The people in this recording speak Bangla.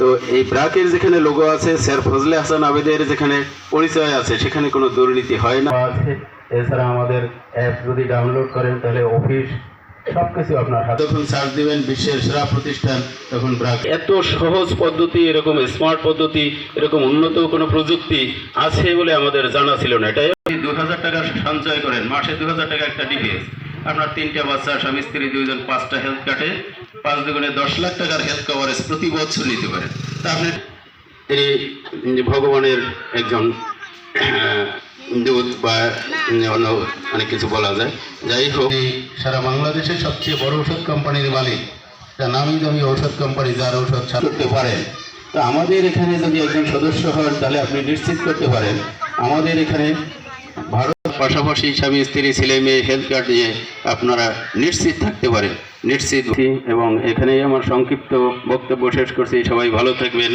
তো এই ব্রাকের যেখানে লোগো আছে স্যার ফজলে হাসান আবেদের যেখানে পরিচয় আছে সেখানে কোনো দুর্নীতি হয় না। আছে। এছাড়া আমাদের অ্যাপ যদি ডাউনলোড করেন তাহলে অফিস সব কিছু আপনার হাতে। যখন সার্চ দিবেন বিশ্বের সেরা প্রতিষ্ঠান তখন ব্রাক। এত সহজ পদ্ধতি এরকম স্মার্ট পদ্ধতি এরকম উন্নত কোনো প্রযুক্তি আছে বলে আমাদের জানা ছিল না। এটাই দু হাজার টাকা সঞ্চয় করেন মাসে দু হাজার টাকা একটা ডিপিএস আপনার তিনটা বাচ্চা, স্বামী, স্ত্রী দুইজন, পাঁচটা হেলথ কার্ডে পাঁচ দুগুণে দশ লাখ টাকার হেলথ কভারেজ প্রতি বছর নিতে পারেন। তা আপনি তিনি ভগবানের একজন দূত বা অন্য অনেক কিছু বলা যায়। যাই হোক সারা বাংলাদেশের সবচেয়ে বড় ওষুধ কোম্পানির মালিক তা নামি দামি ঔষধ কোম্পানি, যার ঔষধ করতে পারেন। তো আমাদের এখানে যদি একজন সদস্য হন, তাহলে আপনি নিশ্চিত করতে পারেন, আমাদের এখানে পাশাপাশি স্বামী, স্ত্রী, ছেলে, মেয়ে হেলথ কার্ড নিয়ে আপনারা নিশ্চিত থাকতে পারেন। নিশ্চিত। এবং এখানেই আমার সংক্ষিপ্ত বক্তব্য শেষ করছি। সবাই ভালো থাকবেন।